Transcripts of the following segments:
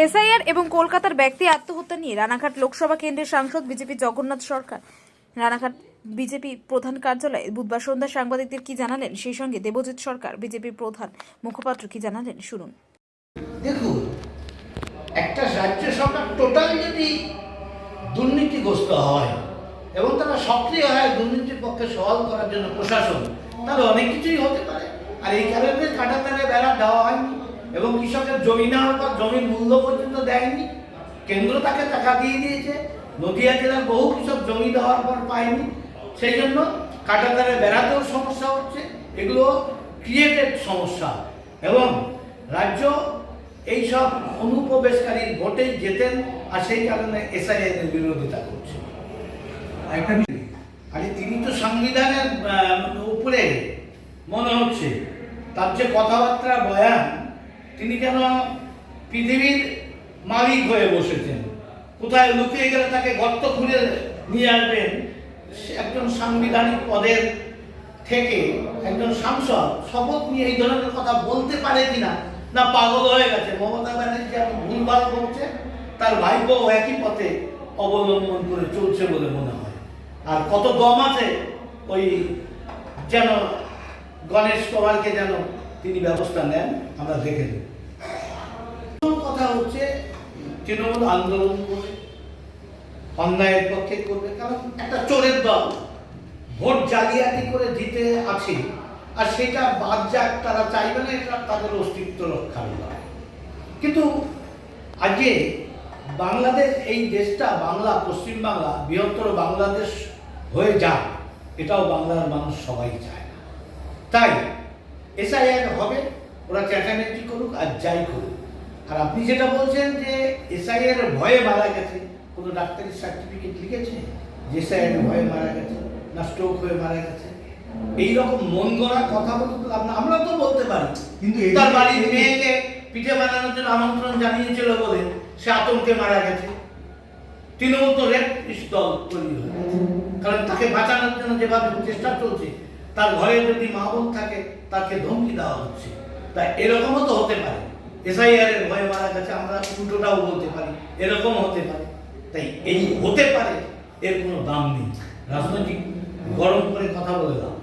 SIR এবং কলকাতার ব্যক্তি আত্মহত্যা নিয়ে রানাঘাট লোকসভা কেন্দ্রের সাংসদ বিজেপি জগন্নাথ সরকার। রানাঘাট বিজেপি প্রধান কার্যালয়ে বুধবার সন্ধ্যা সাংবাদিকদের কি জানালেন? সেই সঙ্গে দেবজিৎ সরকার বিজেপির প্রধান মুখপাত্র কি জানালেন? শুনুন। দেখুন, একটা রাজ্য সরকার টোটাল যদি দুর্নীতিগ্রস্ত হয় এবং তারা সক্রিয় হয় দুর্নীতির পক্ষে সওয়াল করার জন্য প্রশাসন, তাহলে অনেক কিছুই হতে পারে। আর এই কারণে কাটাতারে বেড়া দেওয়া হয়নি। এবং কৃষকের জমি নেওয়ার পর জমির মূল্য পর্যন্ত দেয়নি। কেন্দ্র তাকে টাকা দিয়ে দিয়েছে। নদিয়া জেলার বহু কৃষক জমি দেওয়ার পর পায়নি। সেই জন্য কাটাতারে বেড়াতেও সমস্যা হচ্ছে। এগুলো ক্রিয়েটেড সমস্যা। এবং রাজ্য এইসব অনুপ্রবেশকারীর ভোটে জেতেন আর সেই কারণে এসআইআর এর বিরোধিতা করছে। একটা আরে তিনি তো সংবিধানের উপরে মনে হচ্ছে। তার যে কথাবার্তা বয়ান তিনি যেন পৃথিবীর মালিক হয়ে বসেছেন? কোথায় লুকিয়ে গেলে তাকে গর্ত খুঁড়ে নিয়ে আসবেন? একজন সাংবিধানিক পদের থেকে একজন সাংসদ শপথ নিয়ে এই ধরনের কথা বলতে পারে কিনা? না, পাগল হয়ে গেছে। মমতা ব্যানার্জি এখন ভুলভাল করছে তার ভাইপো একই পথে অবলম্বন করে চলছে বলে মনে হয়। আর কত দম আছে ওই যেন গণেশ কুমারকে যেন তিনি ব্যবস্থা নেন, আমরা দেখে নেব। কথা হচ্ছে, তৃণমূল আন্দোলন করবে, অন্যায়ের পক্ষে করবে, কারণ একটা চোরের দল, ভোট জালিয়াতি করে জিতে আছে, আর সেটা বাদ যাক, তারা চাইবে না, এটা তাদের অস্তিত্ব রক্ষার লড়াই। কিন্তু আজকে বাংলাদেশ, এই দেশটা বাংলা, পশ্চিম বাংলা, বৃহত্তর বাংলাদেশ হয়ে যাক, এটাও বাংলার মানুষ সবাই চায় না। তাই এসআইআর হবে ওরা চেঁচামেচি করুক আর যাই করুক আর আপনি যেটা বলছেন যে এসআইআর ভয়ে মারা গেছে কোনো ডাক্তারের সার্টিফিকেট লিখেছে যে এসআইআর ভয়ে মারা গেছে না স্ট্রোক হয়ে মারা গেছে এইরকম মন গড়া কথা বলতে। আমরা তো বলতে পারি কিন্তু তার বাড়ির মেয়েকে পিঠে বানানোর জন্য আমন্ত্রণ জানিয়েছিল বলে সে আতঙ্কে মারা গেছে তৃণমূল তো রেপ দল তৈরি হয়ে গেছে। কারণ তাকে বাঁচানোর জন্য যেভাবে চেষ্টা চলছে তার ঘরে যদি মা বোন থাকে, তাকে ধমকি দেওয়া হচ্ছে। তাই এরকমও তো হতে পারে। এসআইআর এর ভয়ে মারা গেছে, আমরা উল্টোটাও বলতে পারি। এরকম হতে পারে। তাই এই হতে পারে, এর কোনো দাম নেই। রাজনৈতিক গরম করে কথা বলে দাম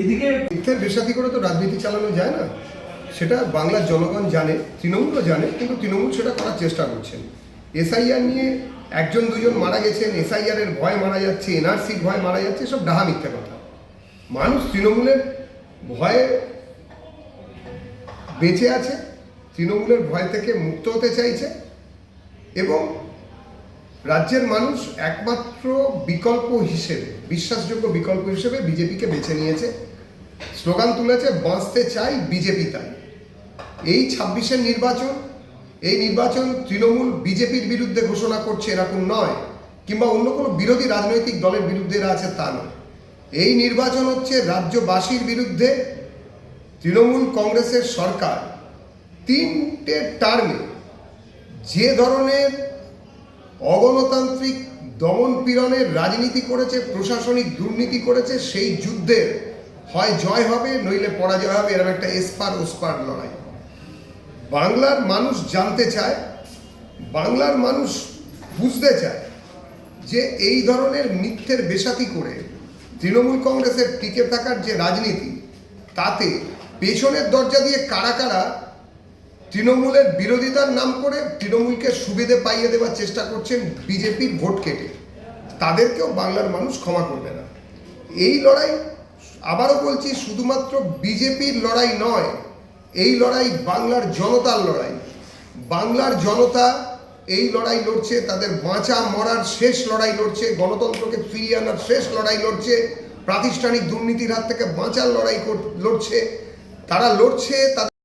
এদিকে মিথ্যের বেসাতি করে তো রাজনীতি চালানো যায় না। সেটা বাংলার জনগণ জানে, তৃণমূলও জানে, কিন্তু তৃণমূল সেটা করার চেষ্টা করছেন। এসআইআর নিয়ে একজন দুজন মারা গেছেন এসআইআর এর ভয় মারা যাচ্ছে, এনআরসির ভয় মারা যাচ্ছে, সব ডাহা মিথ্যে কথা। মানুষ তৃণমূলের ভয়ে বেঁচে আছে, তৃণমূলের ভয় থেকে মুক্ত হতে চাইছে এবং রাজ্যের মানুষ একমাত্র বিকল্প হিসেবে, বিশ্বাসযোগ্য বিকল্প হিসেবে বিজেপিকে বেছে নিয়েছে, স্লোগান তুলেছে, বাঁচতে চাই বিজেপি তাই। এই ছাব্বিশের নির্বাচন, এই নির্বাচন তৃণমূল বিজেপির বিরুদ্ধে ঘোষণা করছে এরকম নয়, কিংবা অন্য কোনো বিরোধী রাজনৈতিক দলের বিরুদ্ধে এরা আছে তা নয়। এই নির্বাচন হচ্ছে রাজ্যবাসীর বিরুদ্ধে তৃণমূল কংগ্রেসের সরকার তিনটে টার্মে যে ধরনের অগণতান্ত্রিক দমন পীড়নের রাজনীতি করেছে, প্রশাসনিক দুর্নীতি করেছে, সেই যুদ্ধের হয় জয় হবে, নইলে পরাজয় হবে, এরকম একটা এসপার ওসপার লড়াই। বাংলার মানুষ জানতে চায়, বাংলার মানুষ বুঝতে চায় যে এই ধরনের মিথ্যের বেসাতি করে তৃণমূল কংগ্রেসের টিকে থাকার যে রাজনীতি, তাতে পেছনের দরজা দিয়ে কারা কারা তৃণমূলের বিরোধিতার নাম করে তৃণমূলকে সুবিধে পাইয়ে দেওয়ার চেষ্টা করছেন বিজেপির ভোট কেটে, তাদেরকেও বাংলার মানুষ ক্ষমা করবে না। এই লড়াই, আবারও বলছি, শুধুমাত্র বিজেপির লড়াই নয়, এই লড়াই বাংলার জনতার লড়াই। বাংলার জনতা এই লড়াই লড়ছে, তাদের বাঁচা মরার শেষ লড়াই লড়ছে, গণতন্ত্রকে ফিরিয়ে আনার শেষ লড়াই লড়ছে, প্রাতিষ্ঠানিক দুর্নীতির হাত থেকে বাঁচার লড়াই লড়ছে। তারা লড়ছে, তাদের